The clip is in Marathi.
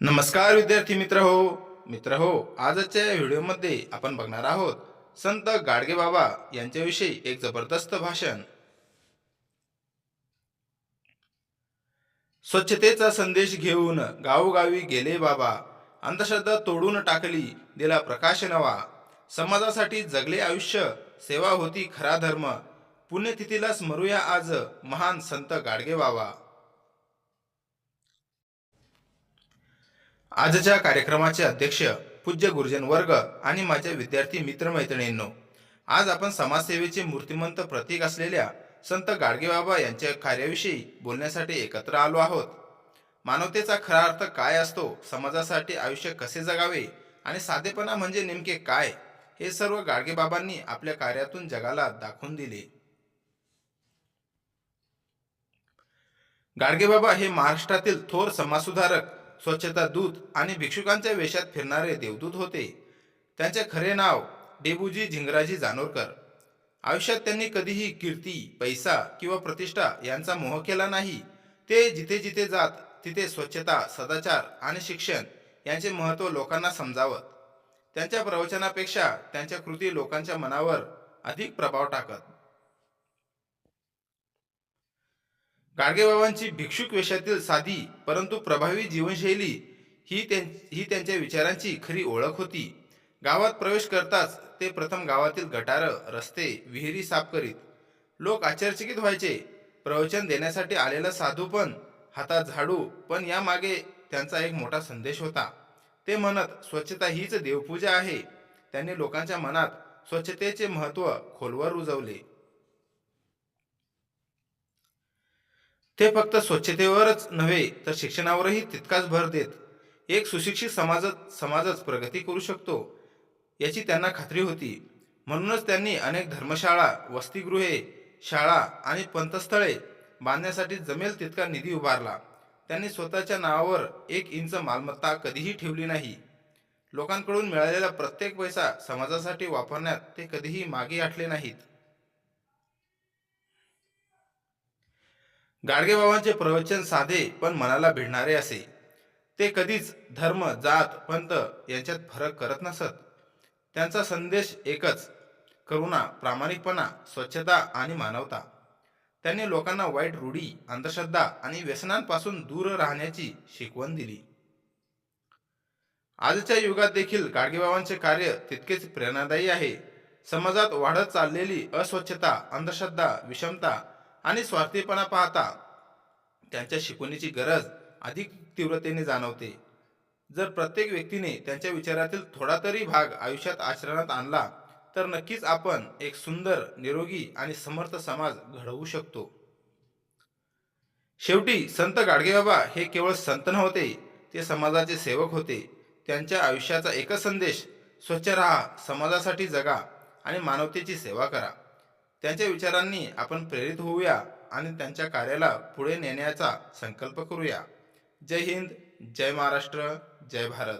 नमस्कार विद्यार्थी मित्र हो. मित्र हो आजच्या या व्हिडिओमध्ये आपण बघणार आहोत संत गाडगे बाबा यांच्याविषयी एक जबरदस्त भाषण. स्वच्छतेचा संदेश घेऊन गावोगावी गेले बाबा. अंधश्रद्धा तोडून टाकली दिला प्रकाश नवा. समाजासाठी जगले आयुष्य सेवा होती खरा धर्म. पुण्यतिथीला स्मरूया आज महान संत गाडगे बाबा. आजच्या कार्यक्रमाचे अध्यक्ष पूज्य गुरुजन वर्ग आणि माझ्या विद्यार्थी मित्रमैत्रिणींनो आज आपण समाजसेवेचे मूर्तिमंत प्रतीक असलेल्या संत गाडगेबाबा यांच्या कार्याविषयी बोलण्यासाठी एकत्र आलो आहोत. मानवतेचा खरा अर्थ काय असतो समाजासाठी आयुष्य कसे जगावे आणि साधेपणा म्हणजे नेमके काय हे सर्व गाडगेबाबांनी आपल्या कार्यातून जगाला दाखवून दिले. गाडगेबाबा हे महाराष्ट्रातील थोर समाजसुधारक स्वच्छता दूत आणि भिक्षुकांच्या वेशात फिरणारे देवदूत होते. त्यांचे खरे नाव डेबूजी झिंगराजी जानोरकर. आयुष्यात त्यांनी कधीही कीर्ती पैसा किंवा प्रतिष्ठा यांचा मोह केला नाही. ते जिथे जिथे जात तिथे स्वच्छता सदाचार आणि शिक्षण यांचे महत्त्व लोकांना समजावत. त्यांच्या प्रवचनापेक्षा त्यांच्या कृती लोकांच्या मनावर अधिक प्रभाव टाकत. गाडगेबाबांची भिक्षुक वेशातील साधी परंतु प्रभावी जीवनशैली ही त्यां ही त्यांच्या विचारांची खरी ओळख होती. गावात प्रवेश करताच ते प्रथम गावातील गटार रस्ते विहिरी साफ करीत. लोक आश्चर्यचकित व्हायचे. प्रवचन देण्यासाठी आलेला साधू पण हातात झाडू पण यामागे त्यांचा एक मोठा संदेश होता. ते म्हणत स्वच्छता हीच देवपूजा आहे. त्यांनी लोकांच्या मनात स्वच्छतेचे महत्त्व खोलवर रुजवले. ते फक्त स्वच्छतेवरच नव्हे तर शिक्षणावरही तितकाच भर देत. एक सुशिक्षित समाजच समाजच प्रगती करू शकतो याची त्यांना खात्री होती. म्हणूनच त्यांनी अनेक धर्मशाळा वसतिगृहे शाळा आणि पंतस्थळे बांधण्यासाठी जमेल तितका निधी उभारला. त्यांनी स्वतःच्या नावावर एक इंच मालमत्ता कधीही ठेवली नाही. लोकांकडून मिळालेला प्रत्येक पैसा समाजासाठी वापरण्यात ते कधीही मागे आटले नाहीत. गाडगेबाबांचे प्रवचन साधे पण मनाला भिडणारे असे. ते कधीच धर्म जात पंत यांच्यात फरक करत नसत. त्यांचा संदेश एकच करुणा प्रामाणिकपणा स्वच्छता आणि मानवता. त्यांनी लोकांना वाईट रूढी अंधश्रद्धा आणि व्यसनांपासून दूर राहण्याची शिकवण दिली. आजच्या युगात देखील गाडगेबाबांचे कार्य तितकेच प्रेरणादायी आहे. समाजात वाढत चाललेली अस्वच्छता अंधश्रद्धा विषमता आणि स्वार्थीपणा पाहता त्यांच्या शिकवणीची गरज अधिक तीव्रतेने जाणवते. जर प्रत्येक व्यक्तीने त्यांच्या विचारातील थोडा तरी भाग आयुष्यात आचरणात आणला तर नक्कीच आपण एक सुंदर निरोगी आणि समर्थ समाज घडवू शकतो. शेवटी संत गाडगेबाबा हे केवळ संत नव्हते ते समाजाचे सेवक होते. त्यांच्या आयुष्याचा एकच संदेश स्वच्छ राहा समाजासाठी जगा आणि मानवतेची सेवा करा. त्यांच्या विचारांनी आपण प्रेरित होऊया आणि त्यांच्या कार्याला पुढे नेण्याचा संकल्प करूया. जय हिंद जय महाराष्ट्र जय भारत.